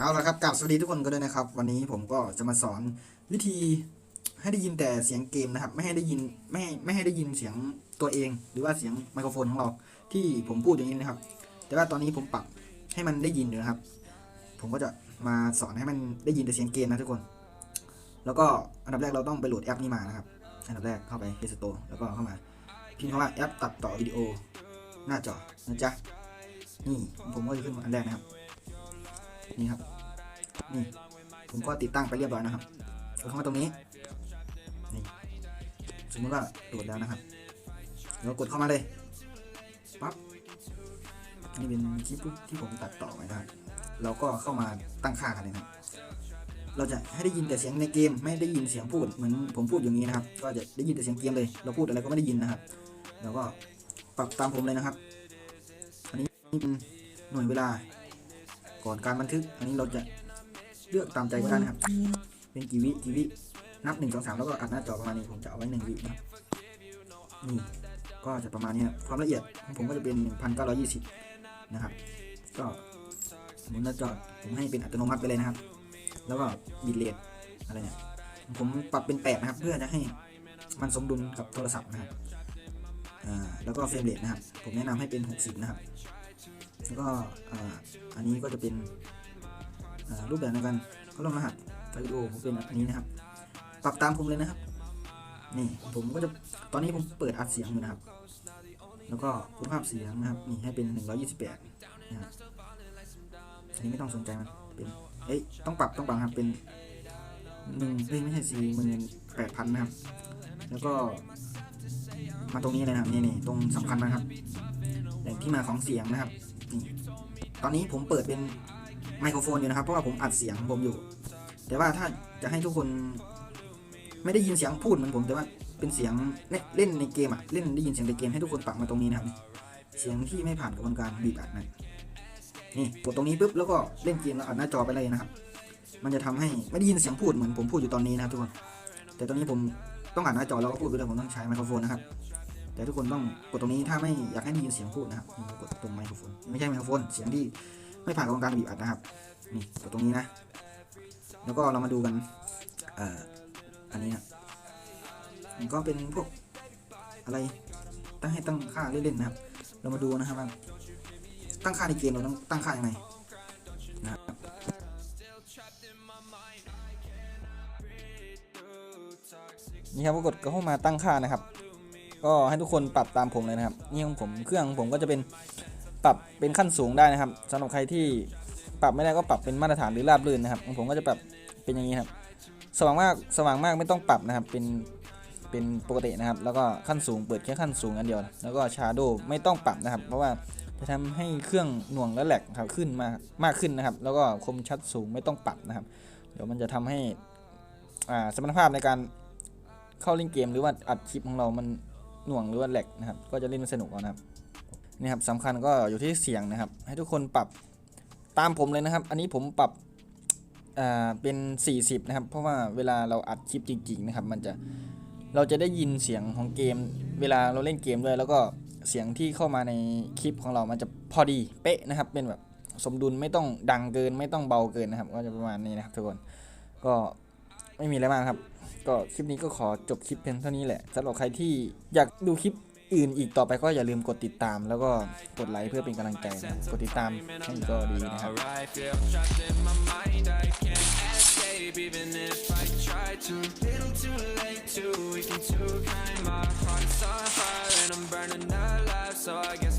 เอาละครับกลับสวัสดีทุกคนกันด้วยนะครับ วันนี้ผมก็จะมาสอนวิธีให้ได้ยินแต่เสียงเกมนะครับ ไม่ให้ได้ยินไม่ให้ไม่ให้ได้ยินเสียงตัวเอง หรือว่าเสียงไมโครโฟนของเราที่ผมพูดอย่างนี้นะครับ แต่ว่าตอนนี้ผมปรับให้มันได้ยินอยู่นะครับ ผมก็จะมาสอนให้มันได้ยินแต่เสียงเกมนะทุกคน แล้วก็อันดับแรกเราต้องไปโหลดแอปนี้มานะครับ อันดับแรกเข้าไป Play Store แล้วก็เข้ามาพิมพ์คำว่าแอปตัดต่อวิดีโอหน้าจอนะจ๊ะนี่ผมก็จะขึ้นมาอันแรกนะครับ นี่ครับ นี่ ผมก็ติดตั้งไปเรียบร้อยนะครับกดเข้ามาตรงนี้ นี่ สมมติว่าโหลดแล้วนะครับแล้วกดเข้ามาเลยปั๊บนี่เป็นคลิปที่ผมตัดต่อไว้นะครับ เราก็เข้ามาตั้งค่ากันเลยนะครับเราจะให้ได้ยินแต่เสียงในเกม ไม่ได้ยินเสียงพูดเหมือนผมพูดอย่างนี้นะครับ ก็จะได้ยินแต่เสียงเกมเลย เราพูดอะไรก็ไม่ได้ยินนะครับแล้วก็ปรับตามผมเลยนะครับ อันนี้เป็นหน่วยเวลา ก่อนการบันทึก อันนี้เราจะเลือกตามใจก็ได้นะครับ เป็นกี่วิกี่วิ นับหนึ่งสองสามแล้วก็อัดหน้าจอประมาณนี้ผมจะเอาไว้หนึ่งวินะนี่ก็จะประมาณนี้ความละเอียดของผมก็จะเป็น 1920 นะครับ ก็หมุนหน้าจอผมให้เป็นอัตโนมัติไปเลยนะครับ แล้วก็บิตเรทอะไรเนี่ยผมปรับเป็น 8 นะครับ เพื่อจะให้มันสมดุลกับโทรศัพท์นะครับ อ่า แล้วก็เฟรมเรทนะครับ ผมแนะนำให้เป็น 60 นะครับ แล้วก็ออันนี้ก็จะเป็นรูปแบบในการเขาลงรหัสไฟล์วิดีโอผมเป็นอันนี้นะครับ ปรับตามผมเลยนะครับ นี่ผมก็จะตอนนี้ผมเปิดอัดเสียงอยู่นะครับ แล้วก็คุณภาพเสียงนะครับนี่ให้เป็น 128นะครับอันนี้ไม่ต้องสนใจมันเป็นเอ้ยต้องปรับต้องปรับครับเป็นหนึ่งเอ้ยไม่ใช่สี่หมื่นแปดพันนะครับ แล้วก็มาตรงนี้เลยนะครับนี่นี่ตรงสำคัญนะครับ แหล่งที่มาของเสียงนะครับ นี่ตอนนี้ผมเปิดเป็นไมโครโฟนอยู่นะครับ เพราะว่าผมอัดเสียงผมอยู่ แต่ว่าถ้าจะให้ทุกคน ไม่ได้ยินเสียงพูดเหมือนผมแต่ว่าเป็นเสียงเล่นในเกมอะเล่นได้ยินเสียงในเกมให้ทุกคนปรับมาตรงนี้นะครับ เสียงที่ไม่ผ่านกระบวนการบีบอัดนะนี่กดตรงนี้ปุ๊บแล้วก็เล่นเกมแล้วอัดหน้าจอไปเลยนะครับ มันจะทำให้ไม่ได้ยินเสียงพูดเหมือนผมพูดอยู่ตอนนี้นะครับทุกคน แต่ตอนนี้ผมต้องอัดหน้าจอแล้วก็พูดไปเลยผมต้องใช้ไมโครโฟนนะครับ แต่ทุกคนต้องกดตรงนี้ถ้าไม่อยากให้ได้ยินเสียงพูดนะครับนี่กดตรงไมโครโฟนไม่ใช่ไมโครโฟนเสียงที่ไม่ผ่านกระบวนการบีบอัดนะครับนี่กดตรงนี้นะ แล้วก็เรามาดูกันเอ่ออันนี้นะมันก็เป็นพวกอะไรตั้งให้ตั้งค่าเล่นๆนะครับ เรามาดูนะครับว่าตั้งค่าในเกมเราต้องตั้งค่ายังไงนะครับนี่ครับก็กดเข้ามาตั้งค่านะครับ ก็ให้ทุกคนปรับตามผมเลยนะครับ นี่ของผมเครื่องของผมก็จะเป็นปรับเป็นขั้นสูงได้นะครับสำหรับใครที่ปรับไม่ได้ก็ปรับเป็นมาตรฐานหรือราบรื่นนะครับของผมก็จะปรับเป็นอย่างนี้ครับ สว่างมากสว่างมากไม่ต้องปรับนะครับ เป็นเป็นปกตินะครับ แล้วก็ขั้นสูงเปิดแค่ขั้นสูงอันเดียวนะแล้วก็ชาร์โดไม่ต้องปรับนะครับ เพราะว่าจะทำให้เครื่องหน่วงและแหลกครับขึ้นมามากขึ้นนะครับ แล้วก็คมชัดสูงไม่ต้องปรับนะครับ เดี๋ยวมันจะทำให้อ่าสมรรถภาพในการเข้าเล่นเกมหรือว่าอัดคลิปของเรามัน หน่วงหรือว่าแหลกนะครับ ก็จะเล่นไม่สนุกนะครับนี่ครับสำคัญก็อยู่ที่เสียงนะครับ ให้ทุกคนปรับตามผมเลยนะครับ อันนี้ผมปรับเป็น 40 นะครับ เพราะว่าเวลาเราอัดคลิปจริง ๆ นะครับ มันจะเราจะได้ยินเสียงของเกม เวลาเราเล่นเกมด้วย แล้วก็เสียงที่เข้ามาในคลิปของเรามันจะพอดีเป๊ะนะครับ เป็นแบบสมดุลไม่ต้องดังเกินไม่ต้องเบาเกินนะครับ ก็จะประมาณนี้นะครับทุกคนก็ ไม่มีอะไรมากครับ ก็คลิปนี้ก็ขอจบคลิปเพียงเท่านี้แหละสำหรับใครที่อยากดูคลิปอื่นอีกต่อไปก็อย่าลืมกดติดตาม แล้วก็กดไลค์เพื่อเป็นกำลังใจนะกดติดตามให้ก็ดีนะครับ even if I try to. Little too late, too weak and too kind. My heart's on fire and I'm burning alive, so I guess